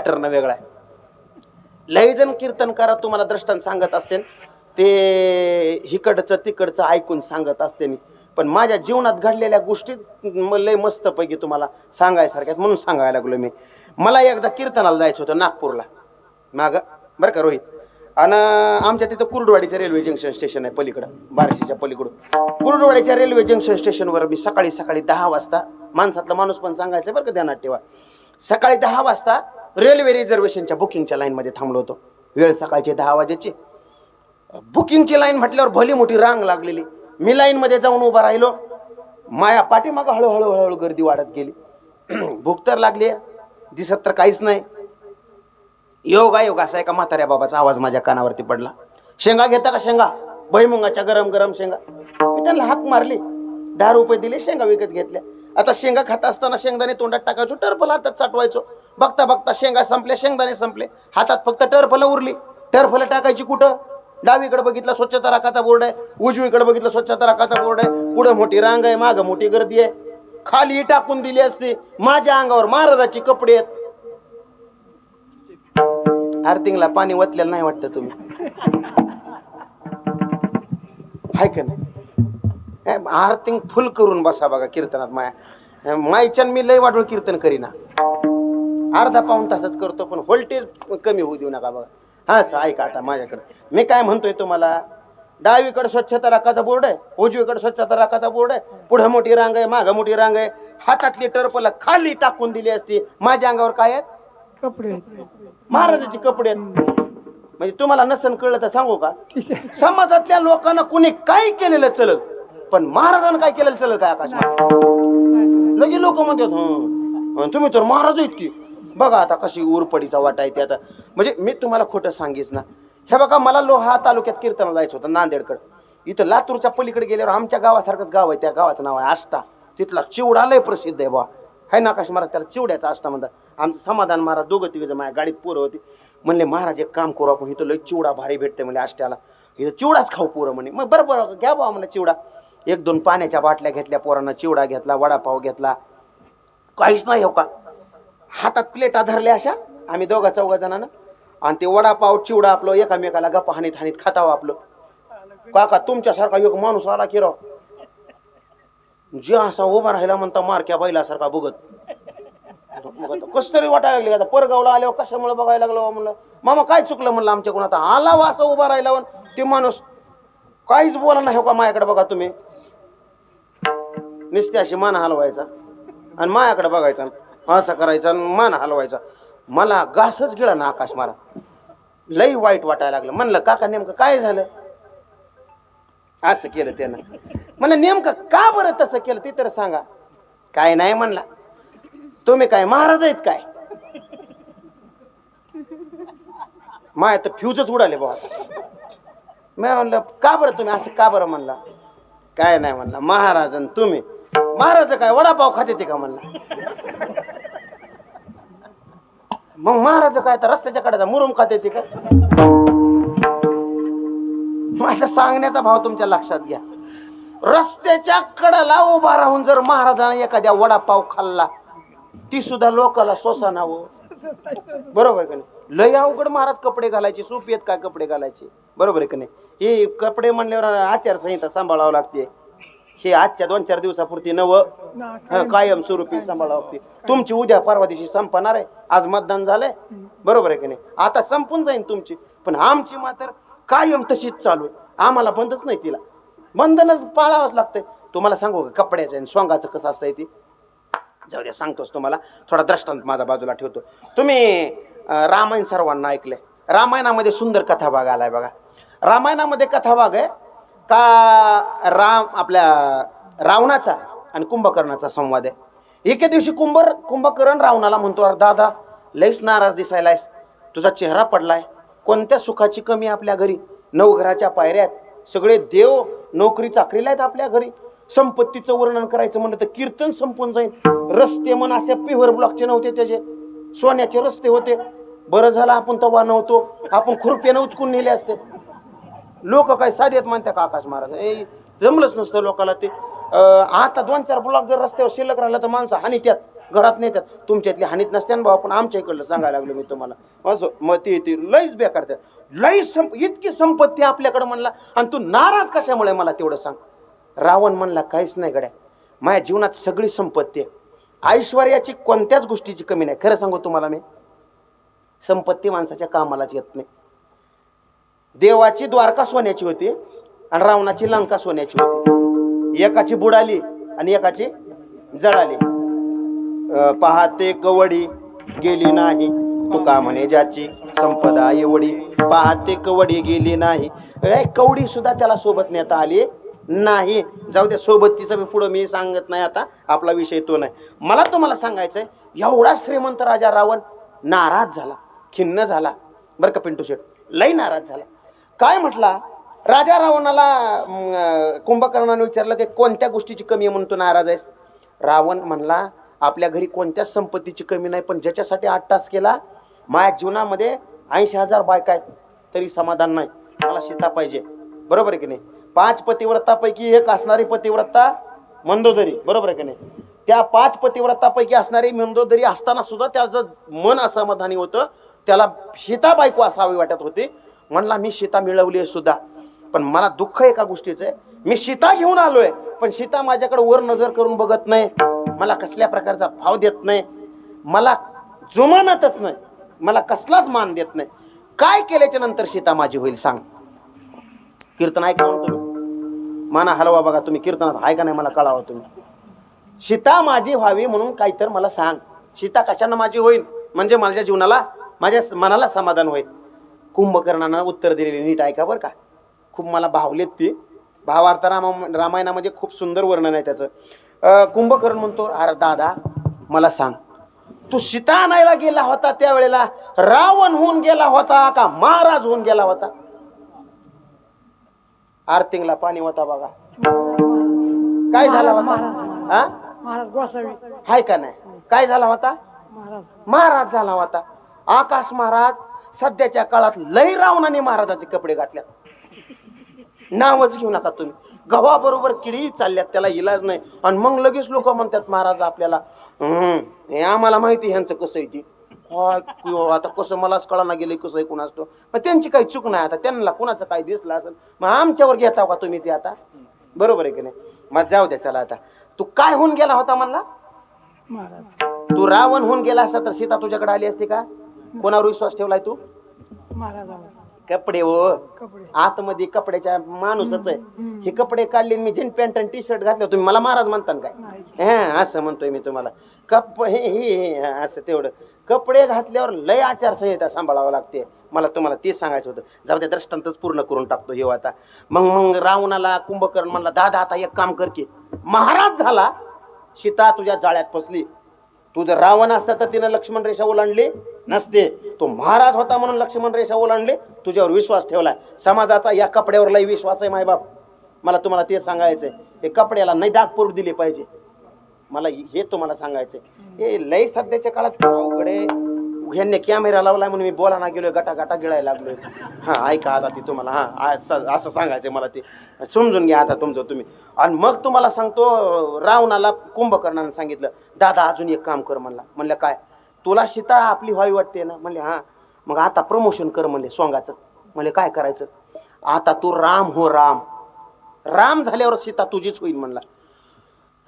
Pattern वेगळा आहे. लय जण कीर्तनकार तुम्हाला दृष्टांत सांगत असते ते हिकडचं तिकडचं ऐकून सांगत असते पण माझ्या जीवनात घडलेल्या गोष्टी लय मस्तपैकी तुम्हाला सांगायसारख्यात म्हणून सांगायला लागलो मी. मला एकदा कीर्तनाला जायचं होतं नागपूरला. माग बरं का रोहित? आणि आमच्या तिथं कुर्डवाडीचं रेल्वे जंक्शन स्टेशन आहे पलीकडं बार्शीच्या पलीकडून. कुर्डवाडीच्या रेल्वे जंक्शन स्टेशनवर मी सकाळी सकाळी दहा वाजता माणसातला माणूस पण सांगायचं बरं का ध्यानात ठेवा. सकाळी दहा वाजता रेल्वे रिझर्वेशनच्या बुकिंगच्या लाईनमध्ये थांबलो होतो. वेळ सकाळची दहा वाजेची. बुकिंगची लाईन म्हटल्यावर भली मोठी रांग लागलेली. मी लाईनमध्ये जाऊन उभा राहिलो. माया पाठीमागं हळूहळू हळूहळू गर्दी वाढत गेली. भूक तर लागली दिसत तर काहीच नाही. योगा योगा असा एका म्हाताऱ्या बाबाचा आवाज माझ्या कानावरती पडला. शेंगा घेता का शेंगा? भैमुंगाच्या गरम गरम शेंगा. मी त्यांना हाक मारली. दहा रुपये दिले शेंगा विकत घेतल्या. आता शेंगा खात असताना शेंगदाणे तोंडात टाकायचो टर्फल हातात चाटवायचो बघता बघता शेंगा संपल्या शेंगदाणे संपले. हातात फक्त टरफलं उरली. टरफलं टाकायची कुठं? डावीकडे बघितलं स्वच्छता राखाचा बोर्ड आहे. उजवीकडे बघितलं स्वच्छता राखाचा बोर्ड आहे. पुढं मोठी रांग आहे माग मोठी गर्दी आहे. खाली टाकून दिली असते. माझ्या अंगावर महाराजाची कपडे आहेत. आर्थिंगला पाणी वतलेलं नाही वाटत तुम्ही. हाय का नाही? आर्थिंग फुल करून बसा बघा कीर्तनात माया. मायच्यान मी लय वाढवळ कीर्तन करीना. अर्धा पाऊन तासच करतो पण व्होल्टेज कमी होऊ देऊ नका बघा. हा असं ऐका आता माझ्याकडे. मी काय म्हणतोय तुम्हाला? डावीकडे स्वच्छता राखाचा बोर्ड आहे उजवीकडे स्वच्छता राखाचा बोर्ड आहे पुढे मोठी रांग आहे मागं मोठी रांग आहे. हातातली टर्पला खाली टाकून दिली असती. माझ्या अंगावर काय आहेत? कपडे महाराजाचे कपडे आहेत. म्हणजे तुम्हाला नसन कळलं तर सांगू का? समाजातल्या लोकांना कुणी काय केलेलं चलत? पण महाराजांना काय केलेलं चलत काय आकाश लगे लोक म्हणतात "हं, हं, तुम्ही तर महाराज आहेत की. बघा आता कशी उरपडीचा वाटा आहे ते आता. म्हणजे मी तुम्हाला खोटं सांगेस ना. हे बघा मला लोहा तालुक्यात कीर्तनाला जायचं होतं नांदेडकडं. इथं लातूरच्या पलीकडे गेल्यावर आमच्या गावासारखंच गाव आहे त्या गावाचं नाव आहे आष्टा. तिथला चिवडा लय प्रसिद्ध आहे बा हाय नाकाश महाराज त्याला चिवड्याचा आष्टा म्हणतात. आमचं समाधान महाराज दोघं तिघं माझ्या गाडीत पोरं होती. म्हणले महाराज एक काम करू आपण इथं लय चिवडा भारी भेटते म्हणजे आष्ट्याला. इथं चिवडाच खाऊ पोरं म्हणे. मग बरं बरं घ्या बा म्हणलं चिवडा. एक दोन पाण्याच्या बाटल्या घेतल्या पोरांना चिवडा घेतला वडापाव घेतला. काहीच नाही हो का. हातात प्लेटा धरल्या अशा. आम्ही दोघा चौघा जणांना. आणि ते वडापाव चिवडा आपलं एकामेकाला गप्पा हानीत हानीत खातावं आपलं. काका तुमच्यासारखा एक माणूस आला की राव. जे असा उभा राहिला म्हणता मारक्या बैलासारखा बघत कस तरी वाटायला लागले आता. परगावला आल्यावर कशामुळे बघायला लागलो म्हणलं. मामा काय चुकलं म्हणलं आमच्याकडून आता? आला वा असं उभा राहिला ते माणूस काहीच बोला नाही हो का माझ्याकडे बघा तुम्ही. नुसते अशी मान हलवायचा. आणि मायाकडे बघायचा. असं करायचा आणि मान हलवायचा. मला घासच गेला ना आकाश मारा. लई वाईट वाटायला लागलं. म्हणलं काका नेमकं काय झालं? असं केलं त्यानं. म्हणलं नेमकं का बरं तसं केलं? ते तर सांगा. काय नाही म्हणला. तुम्ही काय महाराज आहेत काय? माय तर फ्यूजच उडाले बाबा मी म्हणलं का बरं तुम्ही? असं का बरं? म्हणला. काय नाही म्हणला. महाराज आणि तुम्ही. महाराज काय वडापाव खाते ते का? म्हणला. मग महाराज काय तर रस्त्याच्या कडेचा मुरुम खाते येते का? माझा सांगण्याचा भाव तुमच्या लक्षात घ्या. रस्त्याच्या कडाला उभा राहून जर महाराजाने एखाद्या वडापाव खाल्ला ती सुद्धा लोकाला सोसाना हो. बरोबर का नाही? लय अवघड महाराज कपडे घालायचे सोपी आहेत काय कपडे घालायचे? बरोबर आहे का नाही? हे कपडे म्हणल्यावर आचारसंहिता सांभाळावं लागते. हे आजच्या दोन चार दिवसापुरती नव कायम. स्वरूपी सांभाळावं लागते. तुमची उद्या परवा दिवशी संपणार आहे. आज मतदान झालंय. बरोबर आहे की नाही? आता संपून जाईन तुमची. पण आमची मात्र कायम तशीच चालू आहे. आम्हाला बंदच नाही तिला. बंधनच पाळावंच लागतंय. तुम्हाला सांगू का कपड्याचं आणि सोंगाचं कसं असतंय ते? जाऊ द्या सांगतोच तुम्हाला. थोडा दृष्टांत माझा बाजूला ठेवतो. तुम्ही रामायण सर्वांना ऐकलंय. रामायणामध्ये सुंदर कथा भाग आलाय बघा. रामायणामध्ये कथा भाग आहे का राम आपल्या रावणाचा आणि कुंभकर्णाचा संवाद आहे? एके दिवशी कुंभर कुंभकर्ण रावणाला म्हणतो अरे दादा लईच नाराज दिसायलायस. तुझा चेहरा पडलाय. कोणत्या सुखाची कमी आपल्या घरी? नवघराच्या पायऱ्या आहेत. सगळे देव नोकरी चाकरीला आहेत आपल्या घरी. संपत्तीचं वर्णन करायचं म्हणलं तर कीर्तन संपून जाईल. रस्ते मन असे पिव्हर ब्लॉकचे नव्हते त्याचे. सोन्याचे रस्ते होते. बरं झालं आपण तवा नव्हतो. आपण खुरप्यानं उचकून नेले असते. लोक काय साधेत म्हणतात का आकाश महाराज? ए जमलंच नसतं लोकाला ते. आता दोन चार ब्लॉक जर रस्त्यावर शिल्लक राहिलं तर माणसं हानी त्यात घरात नेतात तुमच्यातली हानीत नसते ना भाऊ पण आमच्या इकडलं सांगायला लागलो मी तुम्हाला. असं मग ती ती लईच बेकार त्या लई संप इतकी संपत्ती आपल्याकडे म्हणला आणि तू नाराज कशामुळे मला तेवढं सांग? रावण म्हणला काहीच नाही गड्या. माझ्या जीवनात सगळी संपत्ती आहे. ऐश्वर्याची कोणत्याच गोष्टीची कमी नाही. खरं सांगू तुम्हाला मी? संपत्ती माणसाच्या कामालाच येत नाही. देवाची द्वारका सोन्याची होती आणि रावणाची लंका सोन्याची होती. एकाची बुडाली आणि एकाची जळाली. पाहते कवडी गेली नाही. तुका म्हणे ज्याची संपदा एवढी. पाहते कवडी गेली नाही. कवडी सुद्धा त्याला सोबत नेता आली नाही. जाऊ द्या सोबतीचं मी पुढं मी सांगत नाही आता. आपला विषय तो नाही. मला तुम्हाला सांगायचंय एवढा श्रीमंत राजा रावण नाराज झाला खिन्न झाला. बरं का पिंटू शेट लई नाराज झाला. काय म्हटला? राजा रावणाला कुंभकर्णाने विचारलं की कोणत्या गोष्टीची कमी आहे म्हणून तू नाराज आहेस? रावण म्हणला आपल्या घरी कोणत्याच संपत्तीची कमी नाही पण ज्याच्यासाठी आठ तास केला माझ्या जीवनामध्ये ऐंशी हजार बायका आहेत तरी समाधान नाही. मला सीता पाहिजे. बरोबर आहे की नाही? पाच पतिव्रतापैकी एक असणारी पतिव्रता मंदोदरी. बरोबर आहे की नाही? त्या पाच पतिव्रतापैकी असणारी मंदोदरी असताना सुद्धा त्याचं मन असमाधानी होतं. त्याला सीता बायको असावी वाटत होती. म्हणला मी सीता मिळवली आहे सुद्धा. पण मला दुःख एका गोष्टीचं आहे. मी सीता घेऊन आलोय पण सीता माझ्याकडे वर नजर करून बघत नाही. मला कसल्या प्रकारचा भाव देत नाही. मला जुमानतच नाही. मला कसलाच मान देत नाही. काय केल्याच्यानंतर सीता माझी होईल सांग? कीर्तन ऐका म्हणून तुम्ही माना हलवा बघा तुम्ही कीर्तनात आहे का नाही मला कळावं तुम्ही. सीता माझी व्हावी म्हणून काहीतर मला सांग. सीता कशानं माझी होईल? म्हणजे माझ्या जीवनाला माझ्या मनाला समाधान होईल. कुंभकर्णानं उत्तर दिलेली नीट ऐका बरं का. खूप मला भावलेत ती. भावार्थ रामा रामायणामध्ये खूप सुंदर वर्णन आहे त्याचं. कुंभकर्ण म्हणतो अरे दादा मला सांग. तू सीता आणायला गेला होता त्यावेळेला. रावण होऊन गेला होता का महाराज होऊन गेला होता? आर्थिंगला पाणी होता बघा. काय झाला होता? हा हाय का नाही? काय झाला होता? महाराज झाला होता. आकाश महाराज सध्याच्या काळात लय रावणाने महाराजाचे कपडे घातल्यात. नावच घेऊ नका तुम्ही. गव्हाबरोबर किडी चालल्यात त्याला इलाज नाही. आणि मग लगेच लोक म्हणतात महाराज आपल्याला "हम्म, हे आम्हाला माहिती ह्यांचं कसं आहे ती. आता कसं मलाच कळाना गेले कसं आहे कुणाच तो. मग त्यांची काही चूक नाही आता. त्यांना कुणाचं काही दिसलं असेल मग आमच्यावर घेता का तुम्ही ते आता? बरोबर आहे की नाही? मग जाऊ द्या चला आता. तू काय होऊन गेला होता म्हणला? महाराज. तू रावण होऊन गेला असता तर सीता तुझ्याकडे आली असती का? कोणावर विश्वास ठेवलाय तू? महाराजावर कपडे हो. कपडे. आतमध्ये कपड्याच्या माणूसच आहे. हे कपडे काढले आणि मी जीन पॅन्ट आणि टी शर्ट घातले तुम्ही मला महाराज म्हणता ना काय हा असं म्हणतोय मी तुम्हाला. कप हे हे हे, हा, असं तेवढं. कपडे घातल्यावर लय आचारसंहिता सांभाळावं लागते. मला तुम्हाला तेच सांगायचं होतं. जाऊ द्या दृष्टांतच पूर्ण करून टाकतो हे आता. मग मग रावणाला कुंभकर्ण म्हणला दादा आता एक काम कर की महाराज झाला सीता तुझ्या जाळ्यात फसली. तू जर रावण असता तर तिनं लक्ष्मण रेषा ओलांडली नसते. तो महाराज होता म्हणून लक्ष्मण रेषा ओलांडली. तुझ्यावर विश्वास ठेवलाय. समाजाचा या कपड्यावर लय विश्वास आहे मायबाप. मला तुम्हाला ते सांगायचंय. हे कपड्याला नाही डाग पडू दिले पाहिजे. मला हे तुम्हाला सांगायचंय. हे लय सध्याच्या काळात अवघडे ह्यांनी कॅमेरा लावलाय म्हणून मी बोला ना गेलोय गटा गटा गिळायला लागलोय. हा ऐका आता ते तुम्हाला हा असं सांगायचं मला ते. समजून घ्या आता तुमचं तुम्ही. आणि मग तुम्हाला सांगतो रावणाला कुंभकर्णाने सांगितलं दादा अजून एक काम कर म्हणला. म्हणलं काय? तुला सीता आपली व्हावी वाटते ना? म्हणले हा. मग आता प्रमोशन कर म्हणले सोंगाचं. म्हणले काय करायचं? आता तू राम हो राम. राम झाल्यावर सीता तुझीच होईल म्हणला.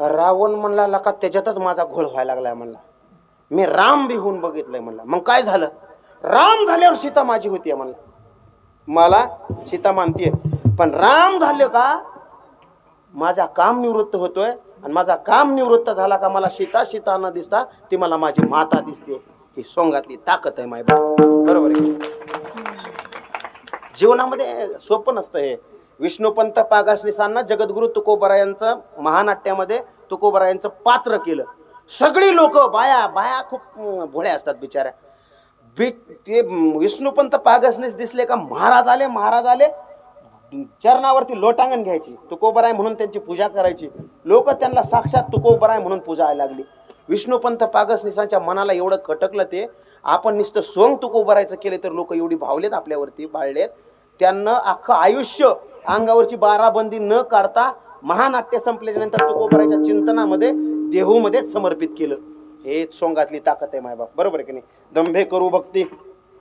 रावण म्हणला लका त्याच्यातच माझा घोळ व्हायला लागलाय म्हणला. मी राम बी होऊन बघितलंय म्हणला. मग काय झालं? राम झाल्यावर सीता माझी होती म्हणला. मला सीता मानतीये. पण राम झालं का माझा काम निवृत्त होतोय आणि माझा काम निवृत्त झाला का मला सीता सीता न दिसता ती मला माझी माता दिसते. ही सोंगातली ताकद आहे माय बरोबर आहे जीवनामध्ये सोपं नसतं हे. विष्णुपंत पागासनिसांना जगद्गुरु तुकोबरायांचं महानाट्यामध्ये तुकोबरायांचं पात्र केलं. सगळी लोक बाया बाया खूप भोळ्या असतात बिचाऱ्या. बी ते अं, विष्णुपंत दिसले का? महाराज आले महाराज आले. चरणावरती लोटांगण घ्यायची तुकोबराय म्हणून त्यांची पूजा करायची. लोक त्यांना साक्षात तुकोबराय म्हणून पूजायला लागली. विष्णुपंत पागसनिसांच्या मनाला एवढं खटकलं ते. आपण नुसतं सोंग तुकोबरायचं केले तर लोक एवढी भावलेत आपल्यावरती बाळलेत. त्यांना अख्खं आयुष्य अंगावरची बाराबंदी न काढता महानाट्य संपल्याच्या नंतर तुकोबरायच्या चिंतनामध्ये देहूमध्ये समर्पित केलं. हे सोंगातली ताकद आहे माय बाप बरोबर आहे की नाही? दंभे करू भक्ती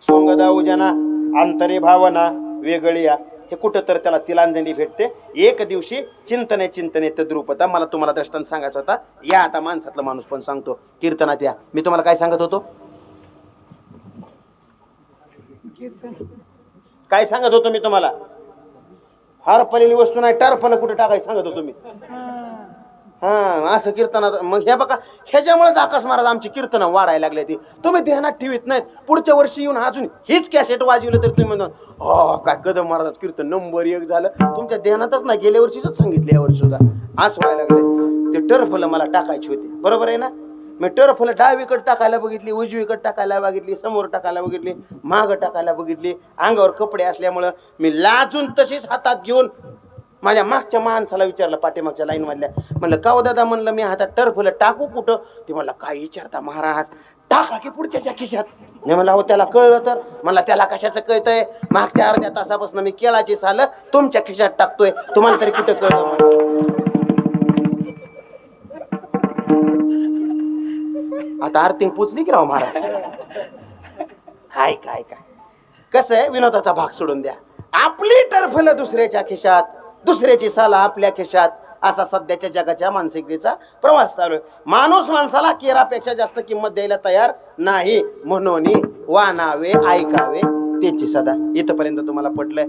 सोंग दाऊ जना अंतरे भावना वेगळी या हे कुठं तर त्याला तिलांजली भेटते. एक दिवशी चिंतने चिंतने तद्रुपता. मला तुम्हाला दृष्टांत सांगायचा होता. या आता माणसातला माणूस पण सांगतो. कीर्तनात या. मी तुम्हाला काय सांगत होतो? काय सांगत होतो मी तुम्हाला? हार पलेली वस्तू नाही टारफल कुठे टाकायचं सांगत होतो मी. हा. असं कीर्तनात मग हे बघा ह्याच्यामुळेच आकाश महाराज आमची कीर्तन वाढायला लागले ती. तुम्ही ध्यानात ठेवीत नाहीत. पुढच्या वर्षी येऊन अजून हीच कॅसेट वाजवलं तर तुम्ही म्हणता हो काय कदम महाराज कीर्तन नंबर एक झालं. तुमच्या ध्यानातच नाही गेल्या वर्षीच सांगितलं या वर्षी सुद्धा. असं व्हायला लागले ते टर्फलं मला टाकायची होती. बरोबर आहे ना? मी टर्फलं डावीकडे टाकायला बघितली उजवीकडे टाकायला बघितली समोर टाकायला बघितली मागं टाकायला बघितली. अंगावर कपडे असल्यामुळं मी लाजून तशीच हातात घेऊन माझ्या मागच्या माणसाला विचारलं पाठीमागच्या लाईन मधल्या. म्हणलं काव हो दादा? म्हणलं मी हातात टर्फलं टाकू कुठं? ते म्हणलं काय विचारता महाराज टाका की पुढच्याच्या खिशात. मी म्हणलं हो त्याला कळलं तर. म्हणलं त्याला कशाचं कळतंय? मागच्या अर्ध्या तासापासून मी केळाची सालं तुमच्या खिशात टाकतोय. तुम्हाला तरी कुठं कळलं आता आरती पुचली की राव महाराज? काय काय काय. कसं आहे? विनोदाचा भाग सोडून द्या. आपली टर्फलं दुसऱ्याच्या खिशात. दुसऱ्याची साला आपल्या खिशात असा सध्याच्या जगाच्या मानसिकतेचा प्रवास चालू आहे. माणूस माणसाला केरापेक्षा जास्त किंमत द्यायला तयार नाही. म्हणून वानावे ऐकावे त्याची सदा. इथपर्यंत तुम्हाला पटलंय.